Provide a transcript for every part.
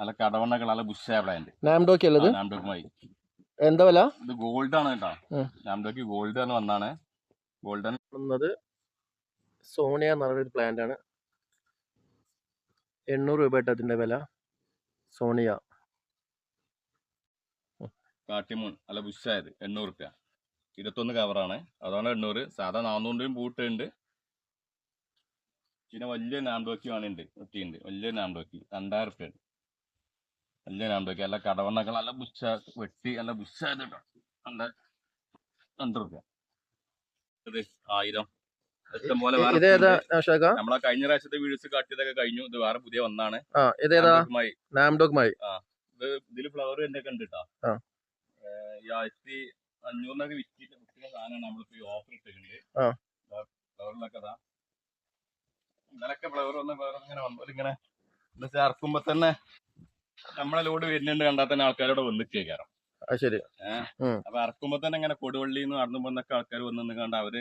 നല്ല കടവണ്ണൊക്കെ നല്ല ബുഷായ പ്ലാന്റ് നാംഡോക്കി ഉള്ളത് നാംഡോക്കുമായി. എന്താ വില? ഇത് ഗോൾഡ് ആണ് കേട്ടോ. നാംഡോക്ക് ഗോൾഡ് ആണ് വന്നാണ്. ഗോൾഡൻ വന്നത് സോണിയ എന്ന് പറഞ്ഞൊരു പ്ലാന്റ് ആണ്. എണ്ണൂറ് രൂപ ആയിട്ട് അതിന്റെ വില. സോണിയ. കാട്ടിമൂൺ. നല്ല ബുഷായത് എണ്ണൂറ് റുപ്യ. ഇരുപത്തൊന്ന് കവറാണ് അതാണ് എണ്ണൂറ്. സാധാ നാന്നൂറിന്റെയും ബൂട്ടുണ്ട് പിന്നെ വലിയ നാംഡോക്കി വേണുണ്ട് ഒറ്റയുണ്ട് വലിയ നാംഡോക്കി. രണ്ടായിരം റുപ്യ വലിയ ഉണ്ടാക്കി അല്ല കടവണ്ണൊക്കെ നല്ല ബുഷ വെട്ടി നല്ല ബുഷായത് കേട്ടോ നല്ല രണ്ട് റുപ്യ. ഇത് ആയിരം. ഇഷ്ടംപോലെ നമ്മളെ കഴിഞ്ഞ പ്രാവശ്യത്തെ വീഡിയോസ് കാട്ടിയതൊക്കെ കഴിഞ്ഞു. ഇത് വേറെ പുതിയ നാംഡോക് ഇതിൽ ഫ്ലവർ തന്നെ ഉണ്ട് കേട്ടോ ഈ ആയിരത്തി അഞ്ഞൂറിനൊക്കെ വിറ്റിട്ട് വിൽക്കുന്ന സാധനമാണ് നമ്മളിപ്പോ ഈ ഓഫർ ഇട്ടിട്ടുണ്ട്. ഫ്ലവറിലൊക്കെ അതാ ഇന്നലൊക്കെ ഫ്ലവർ വന്ന് ഫ്ലവർ ഇങ്ങനെ വന്നു. ഇങ്ങനെ ഇത് ചേർക്കുമ്പോ തന്നെ നമ്മളെ ലോഡ് വരുന്നുണ്ട് കണ്ടാൽ തന്നെ ആൾക്കാരോട് വന്ന് അത് ശരി. അപ്പൊ ഇറക്കുമ്പോ തന്നെ ഇങ്ങനെ കൊടുവള്ളി എന്ന് നടന്നു പോകുന്നൊക്കെ ആൾക്കാർ വന്നു കണ്ട അവർ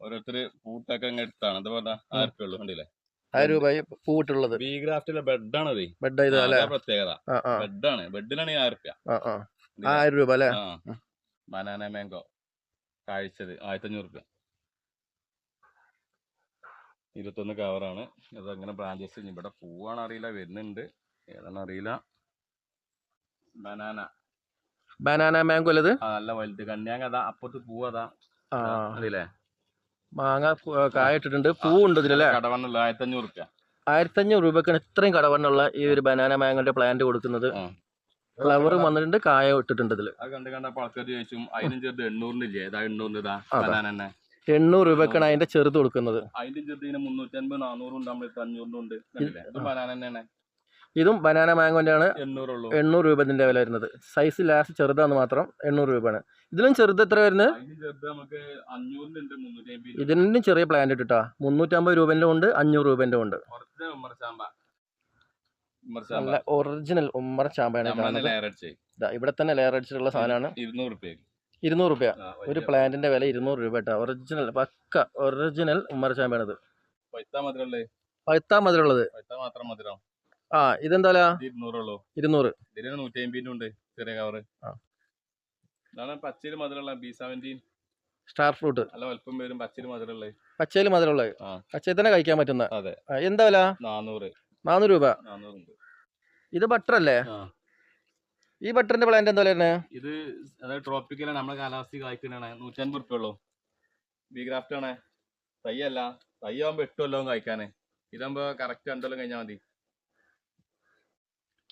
ഓരോരുത്തര് പൂട്ടൊക്കെ അങ്ങ് എടുത്താണ്. അതുപോലെ ആർക്കേ ഉള്ളു? കണ്ടില്ലേ? ആയിരം രൂപ പൂവിട്ടുള്ളത് ബി ഗ്രാഫ്റ്റിലെ ബെഡാണ് ഇത് ബെഡ് പ്രത്യേകത. ബെഡാണ് ബെഡിലാണ് ആയിരം ആ ആയിരം രൂപ അല്ലേ? ബനാന മാംഗോ കാഴ്ചത് ആയിരത്തഞ്ഞൂറ് രൂപ ഇരുപത്തൊന്ന് കവറാണ് അത് അങ്ങനെ ബ്രാഞ്ചസ് ഇവിടെ പൂവാണ് അറിയില്ല. വരുന്നുണ്ട്. ഏതാണ് അറിയില്ല. ബനാന ബനാന മാംഗോ അല്ലത് നല്ല വലുത്. കന്യാങ്ക അതാ അപ്പുറത്ത് പൂ അതാ അറിയില്ലേ? മാങ്ങ കായിട്ടിട്ടുണ്ട് കായ ഇട്ടിട്ടുണ്ട്. പൂ ഉണ്ട് ഇതിലല്ലേ കടവണ്ണുള്ള ആയിരത്തഞ്ഞൂറ് റുപ്യ. ആയിരത്തഞ്ഞൂറ് രൂപക്കാണ് ഇത്രയും കടവണ്ണുള്ള ഈ ഒരു ബനാന മാങ്ങോന്റെ പ്ലാന്റ് കൊടുക്കുന്നത്. ഫ്ലവറും ഫ്ലവർ വന്നിട്ടുണ്ട് കായ ഇട്ടിട്ടുണ്ട് ഇതിൽ. എണ്ണൂറ് രൂപക്കാണ് അതിന്റെ ചെറുത് കൊടുക്കുന്നത്. അതിന്റെ ചെറുതിന് മുന്നൂറ്റി അൻപത് നാനൂറും ഉണ്ട് നമ്മൾ അഞ്ഞൂറിനും ഉണ്ട്. കണ്ടില്ലേ? ഇത് ബനാന തന്നെയാണ്. ഇതും ബനാന മാംഗോന്റെ ആണ് എണ്ണൂറ് രൂപ ഇതിന്റെ വില വരുന്നത്. സൈസ് ലാസ്റ്റ് ചെറുതാന്ന് മാത്രം എണ്ണൂറ് രൂപയാണ്. ഇതിലും ചെറുത് എത്ര വരുന്നത്? ഇതിലും ഇതിനും ചെറിയ പ്ലാന്റ് ഇട്ടിട്ടാ. മുന്നൂറ്റമ്പത് രൂപേന്റെ ഉണ്ട് അഞ്ഞൂറ് രൂപേന്റെ ഉണ്ട്. നല്ല ഒറിജിനൽ ഉമ്മറ ചാമ്പയാണ് ഇവിടെ തന്നെ ലെയർ അടിച്ചിട്ടുള്ള സാധനമാണ്. ഇരുന്നൂറ് രൂപ ഒരു പ്ലാന്റിന്റെ വില ഇരുന്നൂറ് രൂപ കേട്ടോ. ഒറിജിനൽ പക്ക ഒറിജിനൽ ഉമ്മർ ചാമ്പയാണിത്. പൈത്ത പഴുത്താ മധുരമുള്ളത്. മാത്രം മധുരം. ആ ഇതെന്താ പച്ചയിൽ ഇത് ഇരുന്നൂറുള്ളൂ ഇരുന്നൂറ്. ഇതിന് നൂറ്റി അമ്പതിന്റെ ഉണ്ട് ചെറിയ കവർ. ഇതാണ് പച്ചയിൽ മധുരമുള്ള ബി സെവന്റീൻ സ്റ്റാർ ഫ്രൂട്ട് നല്ല വലുപ്പം വരും പച്ചയിൽ മധുരമുള്ളത്. പച്ചയിൽ മധുരമുള്ളത്. പച്ചയിൽ തന്നെ കഴിക്കാൻ പറ്റുന്ന. അതെ. എന്താ വില? നാനൂറ് നാനൂറ് രൂപ. ഇത് ബട്ടർ അല്ലേ? ഈ ബട്ടറിന്റെ പ്ലാന്റ് എന്താ വില ഇത് അതായത് ട്രോപ്പിക്കലാണ് നമ്മളെ കാലാവസ്ഥ നൂറ്റൻപത് റുപ്യ ഉള്ളൂ. ബി ഗ്രാഫ്റ്റ് ആണ്. തൈ അല്ല തൈ എട്ട് കൊല്ലവും കായ്ക്കാന് ഇതാകുമ്പോ കറക്റ്റ് രണ്ടു കഴിഞ്ഞാൽ മതി.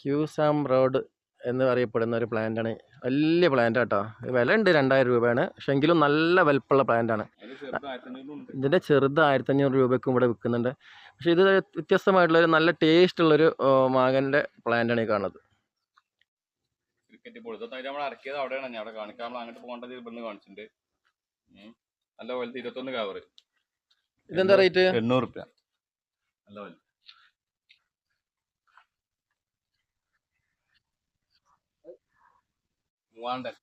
ക്യൂസാം റോഡ് എന്ന് അറിയപ്പെടുന്ന ഒരു പ്ലാന്റാണ് വലിയ പ്ലാന്റ് കേട്ടോ വില ഉണ്ട് രണ്ടായിരം രൂപയാണ്. പക്ഷെ എങ്കിലും നല്ല വലുപ്പമുള്ള പ്ലാന്റാണ് ആണ്. അതിന് ചെറുത് ആയിരത്തഞ്ഞൂറുണ്ട് ഇതിന്റെ ചെറുത് ആയിരത്തഞ്ഞൂറ് രൂപയ്ക്കും ഇവിടെ വിൽക്കുന്നുണ്ട്. പക്ഷെ ഇത് വ്യത്യസ്തമായിട്ടുള്ള ഒരു നല്ല ടേസ്റ്റ് ഉള്ളൊരു മാങ്ങന്റെ പ്ലാന്റ് ആണ് ഈ കാണുന്നത്. ഇറക്കിയത് അവിടെയാണ്. അവിടെ കാണിക്കാൻ നമ്മൾ അങ്ങോട്ട് പോകേണ്ടത് ഇവിടുന്ന് കാണിച്ചിട്ടുണ്ട്. നല്ല ഇരുപത്തൊന്ന് കവർ ഇതെന്താ റേറ്റ് എണ്ണൂറ് രൂപ നല്ല മൂവാണ്ടൻ.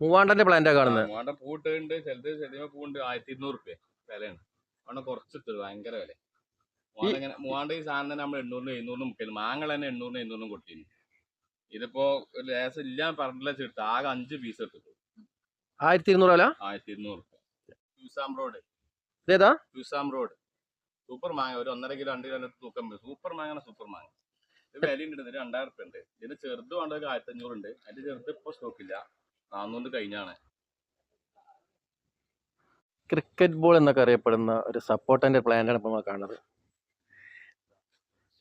മൂവാണ്ടന്റെ പ്ലാന്റാ കാണുന്നത് മൂവാണ്ടൻ പൂട്ടുണ്ട്. ചിലത് ചെറിയ പൂണ്ട് ആയിരത്തി ഇരുന്നൂറ് റുപ്യ വിലയാണ്. അവിടെ കുറച്ചിട്ട് ഭയങ്കര വില. മൂവാണ്ട ഈ സാധനം തന്നെ നമ്മൾ എണ്ണൂറിനും എഴുന്നൂറിനും മുക്കിയത്. മാങ്ങ തന്നെ എണ്ണൂറിനും എഴുന്നൂറിനും കൊട്ടിരുന്നു ഇതിപ്പോ ലേസം ഇല്ല പറഞ്ഞില്ല ചേർത്ത് ആകെ അഞ്ച് പീസ് എടുത്തു ആയിരത്തി ഇരുന്നൂറ് അല്ല ആയിരത്തി ഇരുന്നൂറ് ട്യൂസാം റോഡ് ഏതാ ട്യൂസാം റോഡ് സൂപ്പർ മാങ്ങ. ഒരു ഒന്നര കിലോ രണ്ട് കിലോ തൂക്കം. സൂപ്പർ മാങ്ങ സൂപ്പർ മാങ്ങ. ഇത് വിലയുണ്ട് ഇതിന് രണ്ടായിരം റുപ്യ ഉണ്ട്. ഇതിന് ചെറുത് വേണ്ടത് ആയിരത്തി അഞ്ഞൂറ് ഉണ്ട് അതിന്റെ ചെറുത് ഇപ്പൊ സ്റ്റോക്ക് ഇല്ല. നാന്നൂറ് കഴിഞ്ഞാണ്. ക്രിക്കറ്റ് ബോൾ എന്നൊക്കെ അറിയപ്പെടുന്ന ഒരു സപ്പോർട്ടന്റെ പ്ലാന്റാണ് ഇപ്പോൾ നമ്മൾ കാണുന്നത്.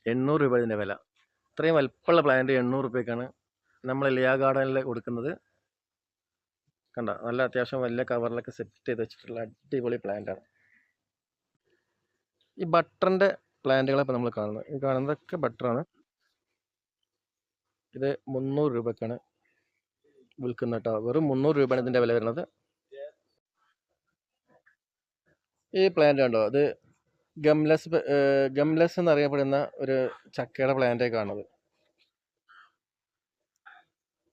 എണ്ണൂറ് രൂപ ഇതിന്റെ വില. ഇത്രയും വലിപ്പമുള്ള പ്ലാന്റ് എണ്ണൂറ് രൂപയ്ക്കാണ് നമ്മൾ ലിയാ ഗാർഡനിൽ കൊടുക്കുന്നത്. കണ്ട? നല്ല അത്യാവശ്യം വലിയ കവറിലൊക്കെ സെറ്റ് ചെയ്ത് വെച്ചിട്ടുള്ള അടിപൊളി പ്ലാന്റാണ് ഈ ബട്ടറിന്റെ പ്ലാന്റുകളെ ഇപ്പോൾ നമ്മൾ കാണുന്നത്. ഈ കാണുന്നതൊക്കെ ബട്ടറാണ് ഇത് മുന്നൂറ് രൂപക്കാണ് വിൽക്കുന്നത് കേട്ടോ. വെറും മുന്നൂറ് രൂപയാണ് ഇതിന്റെ വില വരുന്നത്. ഈ പ്ലാന്റ് കണ്ടോ? അത് ഗംലെസ് ഗംലെസ് എന്നറിയപ്പെടുന്ന ഒരു ചക്കയുടെ പ്ലാന്റേ കാണുന്നത്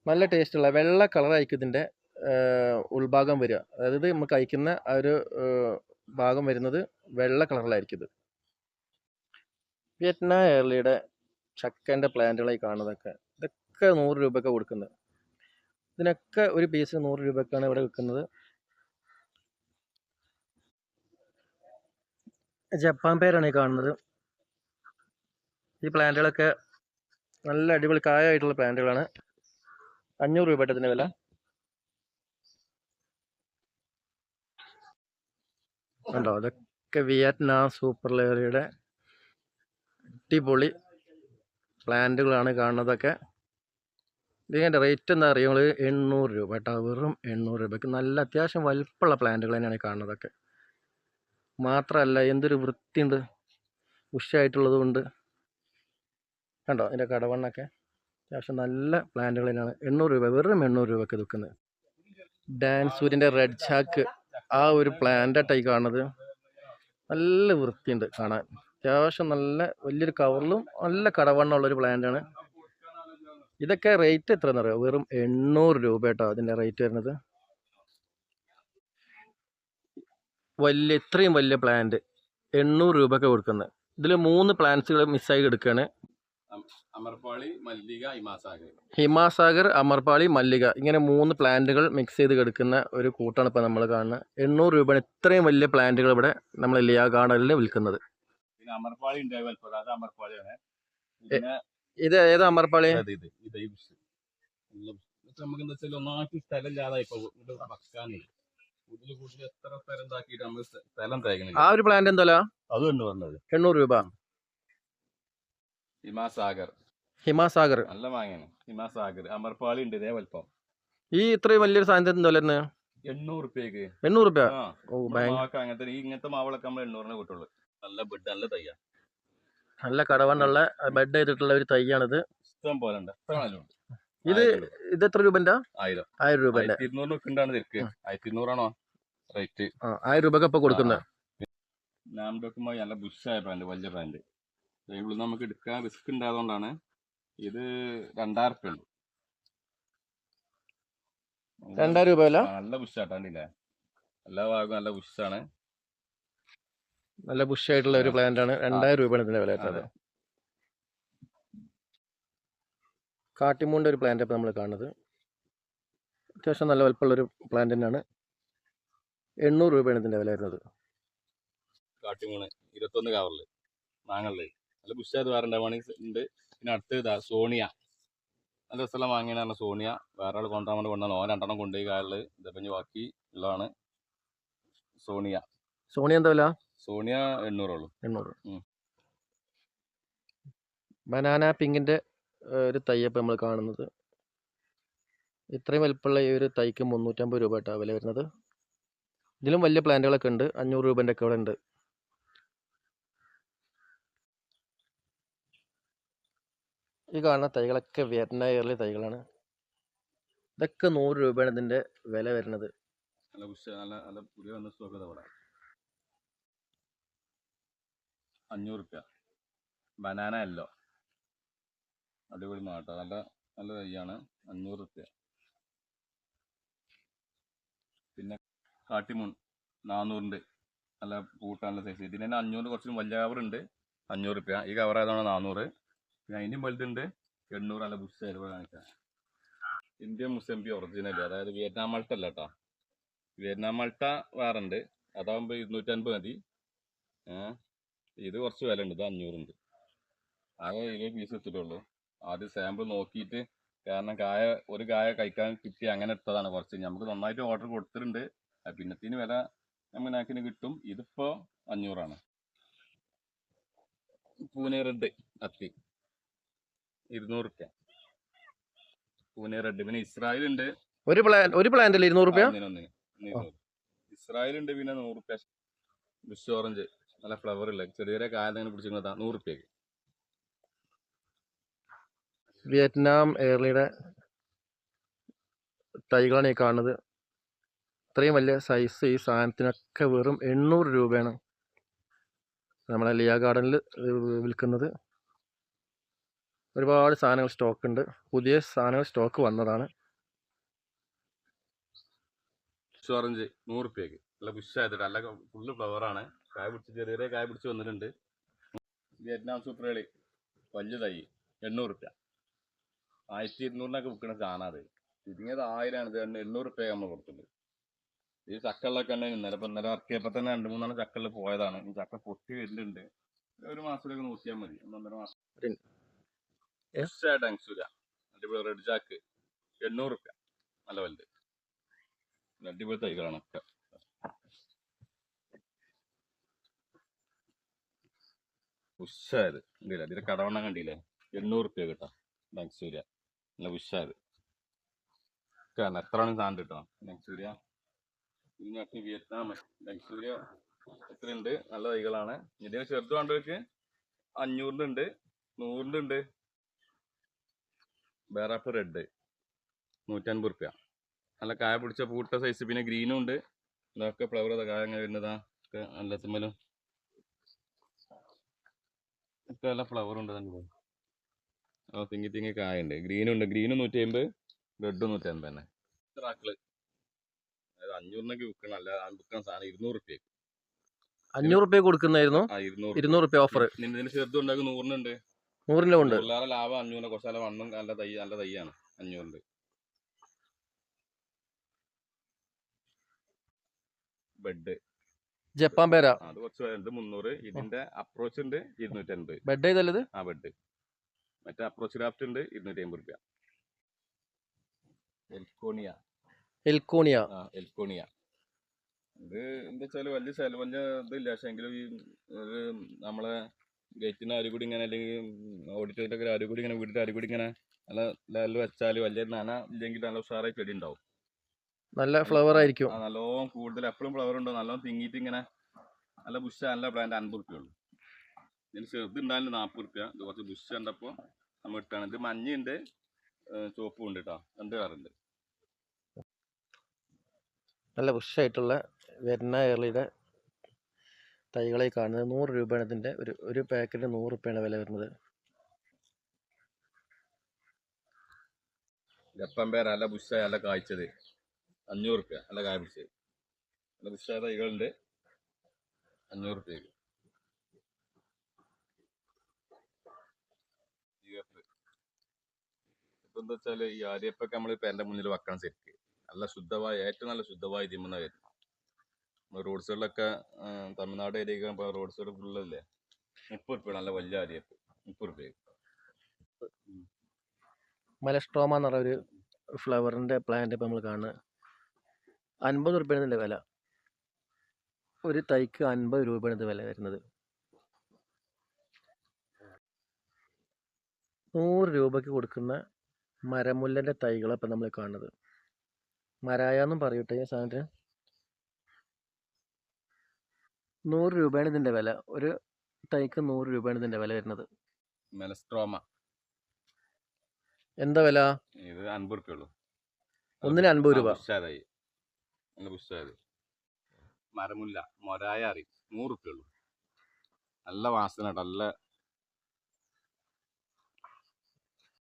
നല്ല ടേസ്റ്റുള്ള വെള്ള കളറായിരിക്കും ഇതിന്റെ ഉൾഭാഗം വരിക. അതായത് ഇത് നമുക്ക് കഴിക്കുന്ന ആ ഒരു ഭാഗം വരുന്നത് വെള്ള കളറിലായിരിക്കും ഇത്. വിയറ്റ്നാം എയർലിയുടെ ചക്കന്റെ പ്ലാന്റുകളായി കാണുന്നതൊക്കെ. ഇതൊക്കെ നൂറ് രൂപയ്ക്ക് കൊടുക്കുന്നത്. ഇതിനൊക്കെ ഒരു പീസ് നൂറ് രൂപയ്ക്കാണ് ഇവിടെ വിൽക്കുന്നത്. ജപ്പാൻ പേരാണ് ഈ കാണുന്നത്. ഈ പ്ലാന്റുകളൊക്കെ നല്ല അടിപൊളി കായായിട്ടുള്ള പ്ലാന്റുകളാണ്. അഞ്ഞൂറ് രൂപ ഇതിന്റെ വില. ഉണ്ടോ അതൊക്കെ വിയറ്റ്നാം സൂപ്പർ ലെയറിയുടെ അടിപൊളി പ്ലാന്റുകളാണ് കാണുന്നതൊക്കെ. ഇതിന്റെ റേറ്റ് എന്താ അറിയുമ്പോൾ എണ്ണൂറ് രൂപ കേട്ടോ. വെറും എണ്ണൂറ് രൂപയ്ക്ക് നല്ല അത്യാവശ്യം വലുപ്പമുള്ള പ്ലാന്റുകൾ തന്നെയാണ് കാണുന്നതൊക്കെ. മാത്രമല്ല എന്തൊരു വൃത്തിയുണ്ട് ഉഷായിട്ടുള്ളത് കൊണ്ട്. അതിന്റെ കടവണ്ണൊക്കെ അത്യാവശ്യം നല്ല പ്ലാന്റുകൾ തന്നെയാണ്. എണ്ണൂറ് രൂപ വെറും എണ്ണൂറ് രൂപയ്ക്ക് വിൽക്കുന്നത്. ഡാൻസൂരിന്റെ റെഡ് ചാക്ക് ആ ഒരു പ്ലാന്റായിട്ടായി കാണുന്നത്. നല്ല വൃത്തിയുണ്ട് കാണാൻ. അത്യാവശ്യം നല്ല വലിയൊരു കവറിലും നല്ല കടവണ്ണമുള്ളൊരു പ്ലാന്റാണ് ഇതൊക്കെ റേറ്റ് എത്രയെന്ന് അറിയാം വെറും എണ്ണൂറ് രൂപ കേട്ടോ അതിന്റെ റേറ്റ് വരുന്നത്. വലിയ ഇത്രയും വലിയ പ്ലാന്റ് എണ്ണൂറ് രൂപയൊക്കെ കൊടുക്കുന്നത് ഇതിൽ മൂന്ന് പ്ലാന്റ്സുകൾ മിസ്സായി എടുക്കുകയാണ് മല്ലിക ഹിമാസാഗർ. അമർപാളി മല്ലിക ഇങ്ങനെ മൂന്ന് പ്ലാന്റുകൾ മിക്സ് ചെയ്ത് കിടക്കുന്ന ഒരു കൂട്ടാണ് ഇപ്പോൾ നമ്മൾ കാണുന്നത്. എണ്ണൂറ് രൂപയാണ് ഇത്രയും വലിയ പ്ലാന്റുകൾ ഇവിടെ നമ്മൾ ലിയാ ഗാർഡനിൽ വിൽക്കുന്നത്. പിന്നെ അത് ഇത് ഏത് ഇത് ഇത് നമുക്ക് എന്താ വെച്ചാൽ സ്ഥലം വെക്കാനേ ആ ഒരു പ്ലാന്റ് എന്തോലാ? അത് എണ്ണൂറ് രൂപ. ഹിമാസാഗർ. ഹിമാസാഗർ. നല്ല വാങ്ങിയാണ് ഹിമാസാഗർ അമർപ്പാളി ഉണ്ട് ഇതേ വലുപ്പം. ഈ ഇത്രയും വലിയൊരു സാധനത്തിന് എന്തോ വരുന്നത് എണ്ണൂറ് റുപ്യക്ക് എണ്ണൂറ് രൂപ അങ്ങനത്തെ ഈ ഇങ്ങനത്തെ മാവളൊക്കെ നമ്മൾ എണ്ണൂറിനെ കിട്ടുള്ളൂ. നല്ല ബെഡ് നല്ല തയ്യാ. നല്ല കടവണ്ണുള്ള ബെഡ് ചെയ്തിട്ടുള്ള ഒരു തൈയാണിത്. ഇഷ്ടം പോലെ ഉണ്ട്. ഇത് ഇത് എത്ര രൂപന്റെ ആയിരം. ആയിരം രൂപന്റെ ആയിരത്തി ഇരുന്നൂറ് നിൽക്കണ്ടാണ് തിരക്ക്. ആയിരത്തി ഇരുന്നൂറാണോ റേറ്റ്? ആ ആയിരം രൂപക്ക് ഇപ്പൊ കൊടുക്കുന്നത് നല്ല ബുഷായ ബ്രാൻഡ് വലിയ ബ്രാൻഡ് ഇവിടെ നമുക്ക് എടുക്കാൻ റിസ്ക് ഉണ്ടായതുകൊണ്ടാണ് ഇത് രണ്ടായിരം റുപ്യ ഉണ്ട് രണ്ടായിരം രൂപ നല്ല ബുഷാട്ടാണ്ടില്ലേ എല്ലാ ഭാഗവും നല്ല ബുഷാണ്. നല്ല ബുഷ് ആയിട്ടുള്ള ഒരു പ്ലാന്റ് ആണ് രണ്ടായിരം രൂപയാണ് ഇതിന്റെ വില വരുന്നത്. കാട്ടിമൂണ്ട ഒരു പ്ലാന്റ് ഇപ്പൊ നമ്മൾ കാണുന്നത്. അത്യാവശ്യം നല്ല വലുപ്പമുള്ള ഒരു പ്ലാന്റ് തന്നെയാണ്. എണ്ണൂറ് രൂപയാണ് ഇതിന്റെ വില വരുന്നത്. കാട്ടിമൂണ് ഇരുപത്തൊന്ന് നല്ല ബുഷായത് വേറെ ഉണ്ടാവുകയാണെങ്കിൽ ഉണ്ട്. പിന്നെ സോണിയ. നല്ല സ്ഥലം വാങ്ങിയാണ് പറഞ്ഞ സോണിയ. വേറെ ആൾ കൊണ്ടുപോകാൻ വേണ്ടി കൊണ്ടാണ് ഓൻ രണ്ടെണ്ണം കൊണ്ടുപോയി കാലിൽ ഇതപ്പഞ്ഞ് ബാക്കി ഉള്ളതാണ് സോണിയ. സോണിയ എന്താ വില? സോണിയ എണ്ണൂറുള്ളൂ എണ്ണൂറ്. ബനാന പിങ്കിന്റെ ഒരു തയ്യപ്പ് നമ്മൾ കാണുന്നത്. ഇത്രയും വലിപ്പമുള്ള ഈ ഒരു തൈക്ക് മുന്നൂറ്റമ്പത് രൂപ ആയിട്ടാണ് വില വരുന്നത്. ഇതിലും വലിയ പ്ലാന്റുകളൊക്കെ ഉണ്ട്. അഞ്ഞൂറ് രൂപന്റെ ഒക്കെ ഇവിടെ ഉണ്ട്. ഈ കാണുന്ന തൈകളൊക്കെ വിയറ്റ്നായറിലെ തൈകളാണ്. ഇതൊക്കെ നൂറ് രൂപയാണ് ഇതിന്റെ വില വരുന്നത് നല്ല ഉഷ നല്ല നല്ല പുതിയ വന്ന സ്റ്റോക്ക് ഇവിടെ അഞ്ഞൂറ് റുപ്യ ബനാന അല്ലോ അടിപൊളി മാട്ടോ. നല്ല നല്ല തൈയാണ്. അഞ്ഞൂറ് റുപ്യ പിന്നെ കാട്ടിമൂൺ. നാനൂറിന്റെ നല്ല പൂട്ട നല്ല സൈസ് ഇതിന് തന്നെ അഞ്ഞൂറ് കുറച്ച് വലിയ ഉണ്ട്. അഞ്ഞൂറ് റുപ്യ ഈ കവർ ആയതാണ് നാനൂറ് പിന്നെ അതിന്റെയും വലുതുണ്ട്. എണ്ണൂറ് നല്ല ബുഷ് ആയിട്ട് കാണിക്കാം. ഇന്ത്യൻ മുസംബി ഒറിജിനൽ അതായത് വിയറ്റ്നാം മൾട്ട അല്ല കേട്ടോ വിയറ്റ്നാം മൾട്ട വേറെ ഉണ്ട്. അതാകുമ്പോൾ ഇരുന്നൂറ്റൻപത് മതി. ഏഹ് ഇത് കുറച്ച് വില ഉണ്ട് ഇത് അഞ്ഞൂറുണ്ട്. ആകെ ഇരുപത് പീസ് എടുത്തിട്ടുള്ളൂ. ആദ്യം സാമ്പിൾ നോക്കിയിട്ട് കാരണം കായ ഒരു കായ കഴിക്കാൻ കിട്ടി അങ്ങനെ എടുത്തതാണ് കുറച്ച്. നമുക്ക് നന്നായിട്ട് ഓർഡർ കൊടുത്തിട്ടുണ്ട്. പിന്നത്തിന് വില നമ്മനാക്കിന് കിട്ടും. ഇതിപ്പോ അഞ്ഞൂറാണ്. പൂനെ റെഡ് അത്തി. ഇരുന്നൂറ് റുപ്യ പൂനെ റെഡ് പിന്നെ ഇസ്രായേൽ ഉണ്ട് ഒരു പ്ലാൻ ഒരു പ്ലാന്റ് ഇരുന്നൂറ്. ഇസ്രായേൽ ഉണ്ട് പിന്നെ നൂറ് റുപ്യ ബുഷ് ഓറഞ്ച് നല്ല ഫ്ലവർ ഇല്ല? ചെറിയ അങ്ങനെ പിടിച്ചിരുന്നതാ നൂറ് റുപ്യക്ക് വിയറ്റ്നാം എയർലിയുടെ തൈകളാണ് ഈ കാണുന്നത്. ഇത്രയും വലിയ സൈസ് ഈ സാധനത്തിനൊക്കെ വെറും എണ്ണൂറ് രൂപയാണ് നമ്മളെ ലിയ ഗാർഡനിൽ വിൽക്കുന്നത്. ഒരുപാട് സാധനങ്ങൾ സ്റ്റോക്ക് ഉണ്ട്. പുതിയ സാധനങ്ങൾ സ്റ്റോക്ക് വന്നതാണ്. ഓറഞ്ച് നൂറ് റുപ്യക്ക് നല്ല പുഷായിട്ട് നല്ല ഫുള്ള് ഫ്ലവറാണ് കായ പിടിച്ച് ചെറിയ ചെറിയ കായ പിടിച്ച് വന്നിട്ടുണ്ട്. വിയറ്റ്നാം സൂപ്പർ കളി വലിയ തൈ എണ്ണൂറ് റുപ്യ. ആയിരത്തി ഇരുന്നൂറിനൊക്കെ വിൽക്കണ അത്. ചുരുങ്ങിയത് ആയിരമാണ് ഇത് എണ്ണൂറ് റുപ്യ നമ്മൾ കൊടുത്തിട്ടുണ്ട്. ഈ ചക്കളിലൊക്കെ തന്നെ ഇന്നലെ ഇപ്പം ഇന്നലെ ഇറക്കിയപ്പോൾ തന്നെ രണ്ട് മൂന്നാണ് ചക്കളിൽ പോയതാണ്. ഈ ചക്ക പൊട്ടി വരുന്നുണ്ട്. ഒരു മാസത്തിലൊക്കെ നോക്കിയാൽ മതി. ഒന്നൊന്നര മാസം. ഏ? ഡങ്സൂര അടിപൊളി റെഡ് ചാക്ക്. എണ്ണൂറ് റുപ്യ. നല്ല വലുത്. അടിപൊളി തൈകളാണ് ഒക്കെ. ഉഷാര് കണ്ടില്ല? ഇതിന്റെ കടവണ്ണം കണ്ടില്ലേ? എണ്ണൂറ് റുപ്യ കിട്ടാം സൂര്യ നല്ല ഉഷാര് കാരണം എത്ര ആണ് സാധനം കിട്ടണം. ബാങ്ക്സൂര്യ ഇതിനകത്ത് വിയറ്റ്നാം ഡങ്സൂര്യ എത്രയുണ്ട് നല്ല തൈകളാണ്. ഇതിന് ചെറുത് വേണ്ടവർക്ക് അഞ്ഞൂറിന്റെ ഉണ്ട് നൂറിന്റെ ഉണ്ട് ബേറാപ്പ് റെഡ്. നൂറ്റൻപത് റുപ്യ നല്ല കായ പിടിച്ച പൂട്ട സൈസ് പിന്നെ ഗ്രീനും ഉണ്ട്. ഇതൊക്കെ ഫ്ലവർ കായ അങ്ങനെ വരുന്നതാ? ഒക്കെ നല്ല തുമ്മലും ഒക്കെ നല്ല ഫ്ലവർ ഉണ്ട് തന്നെ ആ തിങ്ങി തിങ്ങി കായുണ്ട്. ഗ്രീനും ഉണ്ട്. ഗ്രീനും നൂറ്റി അമ്പത് റെഡും നൂറ്റി അമ്പത് തന്നെ ഇത്രാക്കൾ അതായത് അഞ്ഞൂറിനൊക്കെ വിൽക്കണം അല്ല വിൽക്കുന്ന സാധനം ഇരുന്നൂറ് റുപ്യ അഞ്ഞൂറ് റുപ്യ കൊടുക്കുന്നായിരുന്നു ഇരുന്നൂറ് റുപ്യ ഓഫർ ഇതിന് ചെറുതും ഉണ്ടാക്കും നൂറിനുണ്ട് നൂറിന്റെ ഉണ്ട്. പിള്ളേരെ ലാഭം അഞ്ഞൂറിന്. കുറച്ച് നല്ല വണ്ണും നല്ല തൈ നല്ല തൈയാണ് അഞ്ഞൂറിന്റെ. ബെഡ് ജപ്പാൻ പേര. അത് കുറച്ച് മുന്നൂറ്. ഇതിന്റെ അപ്രോച്ച് ഉണ്ട് ഇരുന്നൂറ്റി അൻപത് ബെഡ് ചെയ്തല്ലത് ആ ബെഡ് മറ്റേ അപ്രോച്ച് ക്രാഫ്റ്റ് ഉണ്ട് ഇരുന്നൂറ്റി അമ്പത് രൂപ എൽക്കോണിയ. എൽക്കോണിയ. ആ എൽക്കോണിയ. ഇത് എന്താ വെച്ചാൽ വലിയ സ്ഥലം വലിയ ഇതില്ല. പക്ഷെ എങ്കിലും ഈ ഒരു നമ്മളെ ഗേറ്റിന് ആരും കൂടി ഇങ്ങനെ അല്ലെങ്കിൽ ഓഡിറ്റോറിയത്തിന്റെ ആരും കൂടി ഇങ്ങനെ വീടിന്റെ ആരും കൂടി ഇങ്ങനെ നല്ല ലെവലിൽ വെച്ചാൽ വലിയ നന ഇല്ലെങ്കിൽ നല്ല ഉഷാറായി ചെടി ഉണ്ടാവും. നല്ല ഫ്ലവർ ആയിരിക്കും. നല്ലോണം കൂടുതൽ എപ്പോഴും ഫ്ലവർ ഉണ്ട്. നല്ലോണം തിങ്ങിയിട്ട് ഇങ്ങനെ നല്ല ബുഷ് നല്ല പ്ലാന്റ് അൻപത് റുപ്യ ഉള്ളൂ. ഇതിന് ചെറുത് ഉണ്ടായാലും നാൽപ്പത് റുപ്യ ഇത് കുറച്ച് ബുഷ് കണ്ടപ്പോൾ നമ്മൾ ഇട്ടാണ്. ഇത് മഞ്ഞയുണ്ട്. ചുവപ്പും ഉണ്ട് കേട്ടോ രണ്ട് കളറുണ്ട് നല്ല ബുഷായിട്ടുള്ള വരുന്ന ഏർളിയുടെ തൈകളെ കാണുന്നത്. നൂറ് രൂപയാണ് ഇതിന്റെ ഒരു ഒരു പാക്കറ്റ് നൂറ് റുപ്യാണ് വില വരുന്നത്. ജപ്പാൻ പേരല്ല ബുഷായ നല്ല കായ്ച്ചത്. അഞ്ഞൂറ് റുപ്യ അല്ല കായ പിടിച്ചത് നല്ല അഞ്ഞൂറ് റുപ്യക്ക് ഇപ്പം എന്താ വെച്ചാൽ ഈ ആര്യപ്പൊക്കെ നമ്മൾ എന്റെ മുന്നിൽ വെക്കണം ശരിക്ക്. നല്ല ശുദ്ധമായ ഏറ്റവും നല്ല ശുദ്ധമായ ഇതിമെന്ന വരുന്നത് റോഡ് സൈഡിലൊക്കെ തമിഴ്നാട് ഏരിയ റോഡ് സൈഡ് ഫുള്ളല്ലേ? മുപ്പത് റുപ്യ നല്ല വലിയ ആര്യപ്പ്. മുപ്പത് റുപ്യ മലസ്ട്രോമ എന്ന് പറഞ്ഞ ഒരു ഫ്ലവറിന്റെ പ്ലാന്റ് ഇപ്പം നമ്മൾ കാണുന്നത് അൻപത് ഇതിന്റെ വില? ഒരു തൈക്ക് അൻപത് രൂപയാണ് ഇത് വില വരുന്നത്. നൂറ് രൂപയ്ക്ക് കൊടുക്കുന്ന മരമുല്ലന്റെ തൈകളാണ് ഇപ്പം നമ്മൾ കാണുന്നത്. മരായ എന്നും പറയട്ടെ ഈ സാധനത്തിന്. നൂറ് രൂപയാണ് ഇതിന്റെ വില. ഒരു തൈക്ക് നൂറ് രൂപയാണ് ഇതിന്റെ വില വരുന്നത്. മെലസ്ട്രോമ. എന്താ വില? ഇത് അൻപത് രൂപയുള്ളൂ ഒന്നിന് അൻപത് രൂപ. നല്ല പുസ്തകം മരമുല്ല മൊരായ അറി നൂറുപ്യ റുപ്യ ഉള്ളൂ. നല്ല വാസന നല്ല